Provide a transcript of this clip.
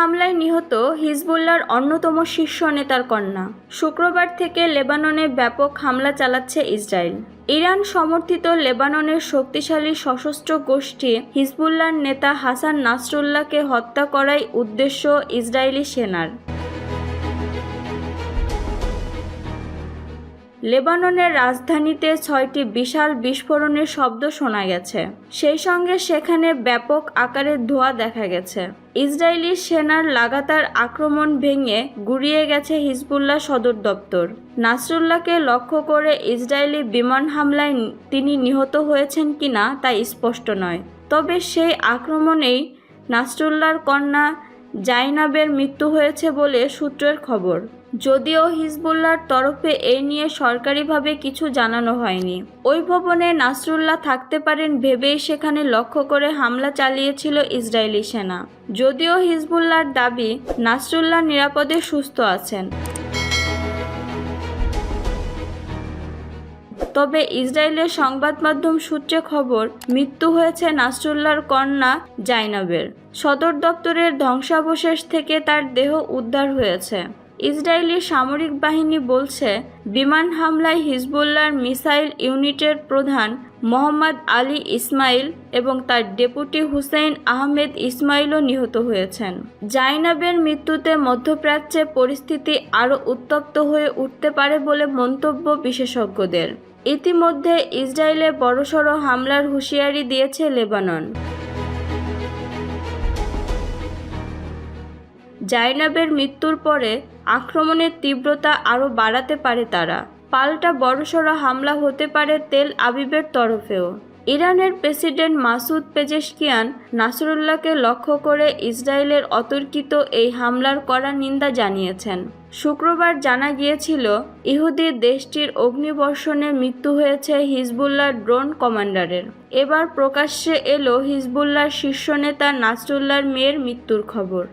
হামলায় নিহত হিজবুল্লার অন্যতম শীর্ষ নেতার কন্যা। শুক্রবার থেকে লেবাননে ব্যাপক হামলা চালাচ্ছে ইসরায়েল। ইরান সমর্থিত লেবাননের শক্তিশালী সশস্ত্র গোষ্ঠী হিজবুল্লার নেতা হাসান নাসরুল্লাহকে হত্যা করাই উদ্দেশ্য ইসরায়েলি সেনার। লেবাননের রাজধানীতে ছয়টি বিশাল বিস্ফোরণের শব্দ শোনা গেছে। সেই সঙ্গে সেখানে ব্যাপক আকারের ধোঁয়া দেখা গেছে। ইসরায়েলি সেনার লাগাতার আক্রমণ ভেঙে গুড়িয়ে গেছে হিজবুল্লাহ সদর দপ্তর। নাসরুল্লাহকে লক্ষ্য করে ইসরায়েলি বিমান হামলায় তিনি নিহত হয়েছেন কিনা তা স্পষ্ট নয়। তবে সেই আক্রমণেই নাসরুল্লাহর কন্যা জাইনাবের মৃত্যু হয়েছে বলে সূত্রের খবর। যদিও হিজবুল্লাহর তরফে এই নিয়ে সরকারিভাবে কিছু জানানো হয়নি। ওই ভবনে নাসরুল্লাহ থাকতে পারেন ভেবেই সেখানে লক্ষ্য করে হামলা চালিয়েছিল ইসরায়েলি সেনা। যদিও হিজবুল্লাহর দাবি, নাসরুল্লাহ নিরাপদে সুস্থ আছেন। তবে ইসরায়েলের সংবাদ মাধ্যম সূত্রে খবর, মৃত্যু হয়েছে নাসরুল্লাহর কন্যা জাইনাবের। সদর দপ্তরের ধ্বংসাবশেষ থেকে তার দেহ উদ্ধার হয়েছে। ইসরায়েলি সামরিক বাহিনী বলছে, বিমান হামলায় হিজবুল্লাহর মিসাইল ইউনিটের প্রধান মোহাম্মদ আলী ইসমাইল এবং তার ডেপুটি হুসেইন আহমেদ ইসমাইলও নিহত হয়েছেন। জাইনাবের মৃত্যুতে মধ্যপ্রাচ্যে পরিস্থিতি আরও উত্তপ্ত হয়ে উঠতে পারে বলে মন্তব্য বিশেষজ্ঞদের। ইতিমধ্যে ইসরায়েলে বড়সড় হামলার হুঁশিয়ারি দিয়েছে লেবানন। জাইনাবের মৃত্যুর পরে আক্রমণের তীব্রতা আরও বাড়াতে পারে তারা। পাল্টা বড়সড় হামলা হতে পারে তেল আবিবের তরফেও। ইরানের প্রেসিডেন্ট মাসুদ পেজেশকিয়ান নাসরুল্লাহকে লক্ষ্য করে ইসরায়েলের অতর্কিত এই হামলার কড়া নিন্দা জানিয়েছেন। শুক্রবার জানা গিয়েছিল, ইহুদি দেশটির অগ্নিবর্ষণে মৃত্যু হয়েছে হিজবুল্লাহ ড্রোন কমান্ডারের। এবার প্রকাশ্যে এলো হিজবুল্লাহর শীর্ষ নেতা নাসরুল্লাহর মেয়ের মৃত্যুর খবর।